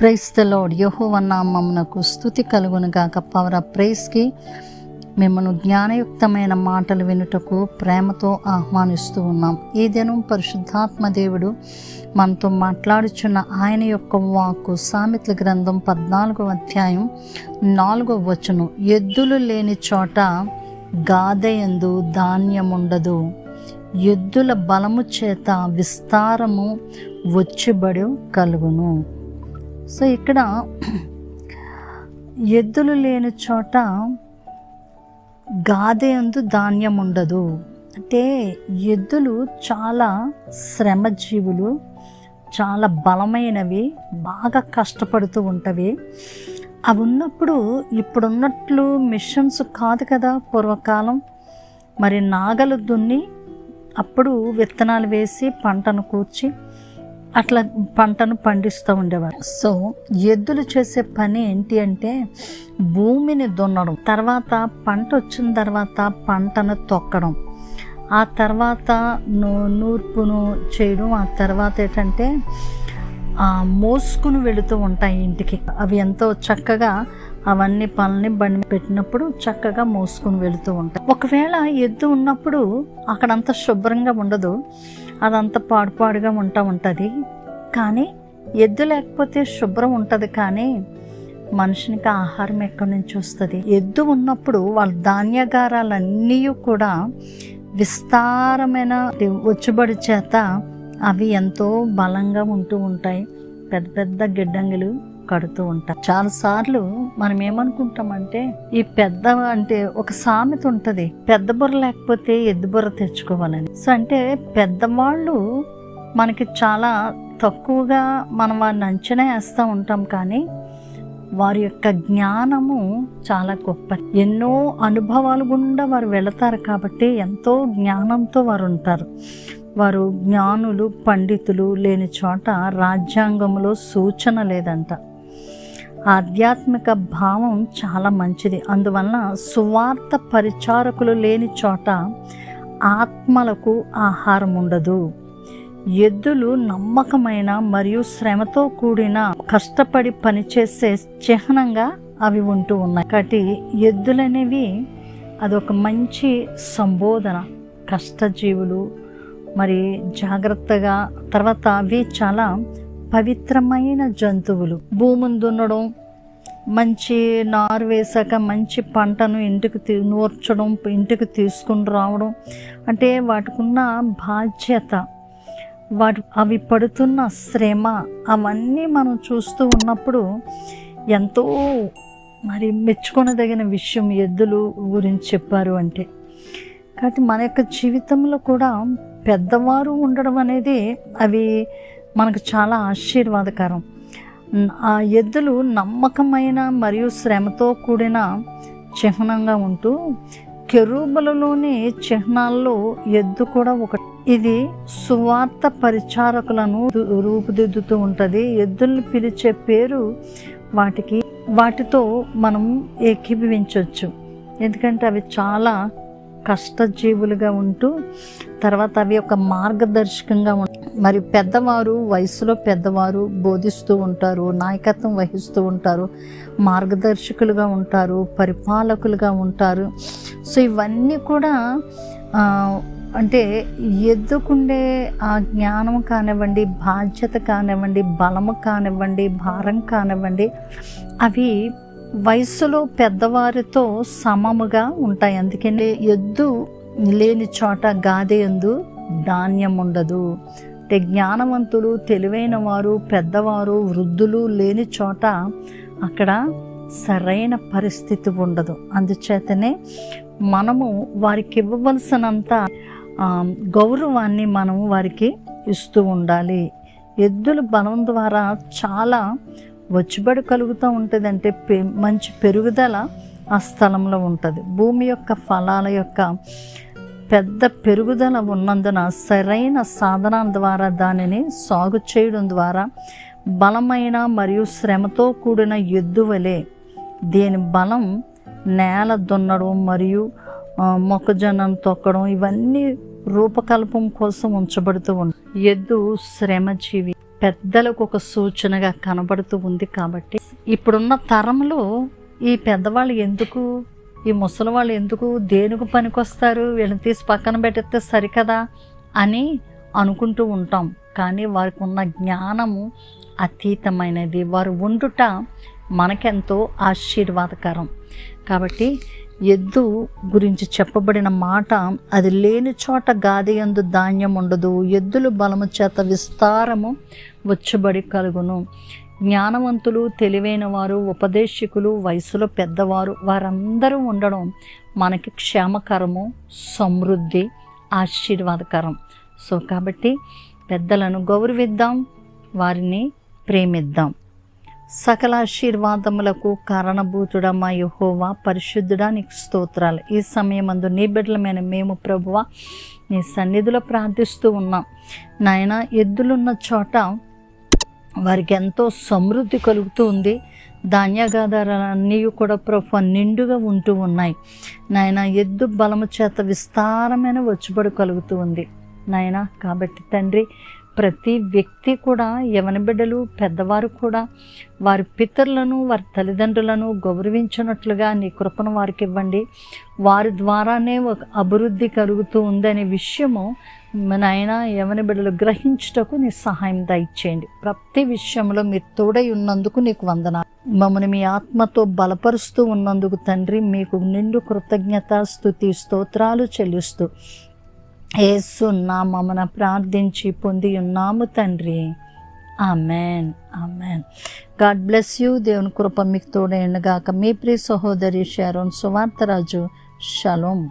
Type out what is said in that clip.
Price the lord యహోవ స్థుతి కలుగును గాక. పవర్ ఆఫ్ ప్రైస్కి మిమ్మల్ని జ్ఞానయుక్తమైన మాటలు వినుటకు ప్రేమతో ఆహ్వానిస్తూ ఉన్నాం. ఈ దినం పరిశుద్ధాత్మ దేవుడు మనతో మాట్లాడుచున్న ఆయన యొక్క వాక్కు సామెతల గ్రంథం పద్నాలుగో అధ్యాయం నాలుగో వచనం. ఎద్దులు లేని చోట గాదయందు ధాన్యముండదు. ఎద్దుల బలము చేత విస్తారము వచ్చిబడి కలుగును. సో ఇక్కడ ఎద్దులు లేని చోట గాదెందు ధాన్యం ఉండదు. అంటే ఎద్దులు చాలా శ్రమజీవులు చాలా బలమైనవి బాగా కష్టపడుతూ ఉంటవి. అవి ఉన్నప్పుడు ఇప్పుడున్నట్లు మిషన్స్ కాదు కదా పూర్వకాలం. మరి నాగలు దున్ని అప్పుడు విత్తనాలు వేసి పంటను కూర్చి అట్లా పంటను పండిస్తూ ఉండేవారు. సో ఎద్దులు చేసే పని ఏంటి అంటే భూమిని దున్నడం. తర్వాత పంట వచ్చిన తర్వాత పంటను తొక్కడం. ఆ తర్వాత నూ- నూర్పును చేయడం. ఆ తర్వాత ఏంటంటే మోసుకుని వెళుతూ ఉంటాయి ఇంటికి. అవి ఎంతో చక్కగా అవన్నీ పనులని బండి పెట్టినప్పుడు చక్కగా మోసుకుని వెళుతూ ఉంటాయి. ఒకవేళ ఎద్దు ఉన్నప్పుడు అక్కడంతా శుభ్రంగా ఉండదు. అదంతా పాడుపాడుగా ఉంటా ఉంటుంది. కానీ ఎద్దు లేకపోతే శుభ్రం ఉంటుంది కానీ మనిషినికి ఆహారం ఎక్కడి నుంచి వస్తుంది? ఎద్దు ఉన్నప్పుడు వాళ్ళ ధాన్యగారాలన్నీ కూడా విస్తారమైన వచ్చుబడి చేత అవి ఎంతో బలంగా ఉంటూ ఉంటాయి. పెద్ద పెద్ద గిడ్డంగులు కడుతూ ఉంటాయి చాలాసార్లు మనం ఏమనుకుంటామంటే ఈ పెద్ద అంటే ఒక సామెత ఉంటుంది పెద్ద బుర్ర లేకపోతే ఎద్దు బుర్ర తెచ్చుకోవాలని సో అంటే పెద్దవాళ్ళు మనకి చాలా తక్కువగా మనం వారిని అంచనా వేస్తూ ఉంటాం కానీ వారి యొక్క జ్ఞానము చాలా గొప్ప ఎన్నో అనుభవాలు గుండా వారు వెళతారు కాబట్టి ఎంతో జ్ఞానంతో వారు ఉంటారు. వారు జ్ఞానులు పండితులు లేని చోట రాజ్యాంగంలో సూచన లేదంట. ఆధ్యాత్మిక భావం చాలా మంచిది. అందువలన సువార్త పరిచారకులు లేని చోట ఆత్మలకు ఆహారం ఉండదు. ఎద్దులు నమ్మకమైన మరియు శ్రమతో కూడిన కష్టపడి పనిచేసే చిహ్నంగా అవి ఉంటూ ఉన్నాయి. కాబట్టి ఎద్దులనేవి అదొక మంచి సంబోధన. కష్టజీవులు మరి జాగ్రత్తగా తర్వాత అవి చాలా పవిత్రమైన జంతువులు. భూమిని దున్నడం మంచి నారు వేసాక మంచి పంటను ఇంటికి నూర్చడం ఇంటికి తీసుకుని రావడం అంటే వాటికున్న బాధ్యత. వాటి అవి పడుతున్న శ్రమ అవన్నీ మనం చూస్తూ ఉన్నప్పుడు ఎంతో మరి మెచ్చుకొనదగిన విషయం ఎద్దులు గురించి చెప్పారు అంటే. కాబట్టి మన యొక్క జీవితంలో కూడా పెద్దవారు ఉండడం అనేది అవి మనకు చాలా ఆశీర్వాదకరం. ఆ ఎద్దులు నమ్మకమైన మరియు శ్రమతో కూడిన చిహ్నంగా ఉంటూ కెరూబలలోని చిహ్నాల్లో ఎద్దు కూడా ఒకటి ఇది సువార్త పరిచారకులను రూపుదిద్దుతూ ఉంటుంది. ఎద్దుల్ని పిలిచే పేరు వాటికి వాటితో మనం ఏకీభవించవచ్చు ఎందుకంటే అవి చాలా కష్టజీవులుగా ఉంటూ తర్వాత అవి ఒక మార్గదర్శకంగా ఉంటాయి మరి పెద్దవారు వయసులో పెద్దవారు బోధిస్తూ ఉంటారు నాయకత్వం వహిస్తూ ఉంటారు మార్గదర్శకులుగా ఉంటారు పరిపాలకులుగా ఉంటారు. సో ఇవన్నీ కూడా అంటే ఎద్దుకుండే ఆ జ్ఞానం కానివ్వండి బాధ్యత కానివ్వండి బలము కానివ్వండి భారం కానివ్వండి అవి వయసులో పెద్దవారితో సమముగా ఉంటాయి. అందుకని ఎద్దు లేని చోట గాదె ఎందు ధాన్యం ఉండదు. అంటే జ్ఞానవంతులు తెలివైన వారు పెద్దవారు వృద్ధులు లేని చోట అక్కడ సరైన పరిస్థితి ఉండదు. అందుచేతనే మనము వారికి ఇవ్వవలసినంత గౌరవాన్ని మనం వారికి ఇస్తూ ఉండాలి. ఎద్దుల బలం ద్వారా చాలా వచ్చుబడి కలుగుతూ ఉంటుంది అంటే పె మంచి పెరుగుదల ఆ స్థలంలో ఉంటుంది. భూమి యొక్క ఫలాల యొక్క పెద్ద పెరుగుదల ఉన్నందున సరైన సాధన ద్వారా దానిని సాగు చేయడం ద్వారా బలమైన మరియు శ్రమతో కూడిన ఎద్దు వలె దీని బలం నేల దున్నడం మరియు మొక్కజొన్నను తొక్కడం ఇవన్నీ రూపకల్పం కోసం ఉంచబడుతూ ఉంది. ఎద్దు శ్రమజీవి పెద్దలకు ఒక సూచనగా కనబడుతూ ఉంది కాబట్టి ఇప్పుడున్న తరంలో ఈ పెద్దవాళ్ళు ఎందుకు ఈ ముసలి వాళ్ళు ఎందుకు దేనికి పనికొస్తారు? వీళ్ళని తీసి పక్కన పెట్టేస్తే సరికదా? అని అనుకుంటూ ఉంటాం. కానీ వారికి ఉన్న జ్ఞానము అతీతమైనది. వారు ఉండుట మనకెంతో ఆశీర్వాదకరం. కాబట్టి ఎద్దు గురించి చెప్పబడిన మాట అది లేని చోట గాది ఎందు ధాన్యం ఉండదు. ఎద్దులు బలము చేత విస్తారము వచ్చుబడి కలుగును. జ్ఞానవంతులు తెలివైన వారు ఉపదేశకులు వయసులో పెద్దవారు వారందరూ ఉండడం మనకి క్షేమకరము సమృద్ధి ఆశీర్వాదకరం. సో కాబట్టి పెద్దలను గౌరవిద్దాం వారిని ప్రేమిద్దాం. సకల ఆశీర్వాదములకు కారణభూతుడా మా యహోవా పరిశుద్ధుడా నీకు స్తోత్రాలు. ఈ సమయమందు నీ బిడ్డలమైన మేము ప్రభువ నీ సన్నిధిలో ప్రార్థిస్తూ ఉన్నాం. నాయన ఎద్దులున్న చోట వారికి ఎంతో సమృద్ధి కలుగుతూ ఉంది. ధాన్యగాధారాలన్నీ కూడా ప్రభు నిండుగా ఉంటూ ఉన్నాయి. నాయన ఎద్దు బలము చేత విస్తారమైన వచ్చుబడి కలుగుతూ ఉంది. నాయన కాబట్టి తండ్రి ప్రతి వ్యక్తి కూడా యవన బిడ్డలు పెద్దవారు కూడా వారి పితరులను వారి తల్లిదండ్రులను గౌరవించినట్లుగా నీ కృపను వారికి ఇవ్వండి. వారి ద్వారానే ఒక అభివృద్ధి కలుగుతూ ఉందనే విషయము నాయన యవన బిడ్డలు గ్రహించుటకు నీ సహాయం దయచేయండి. ప్రతి విషయంలో మీరు తోడై ఉన్నందుకు నీకు వందన మమ్మల్ని మీ ఆత్మతో బలపరుస్తూ ఉన్నందుకు తండ్రి మీకు నిండు కృతజ్ఞత స్థుతి స్తోత్రాలు చెల్లిస్తూ ఏసు నామమున ప్రార్థించి పొంది ఉన్నాము తండ్రి. Amen. Amen. God bless you. దేవుని కృప మీకు తోడైండగాక మీ ప్రియ సహోదరి షారోన్ సువార్తరాజు షలోం.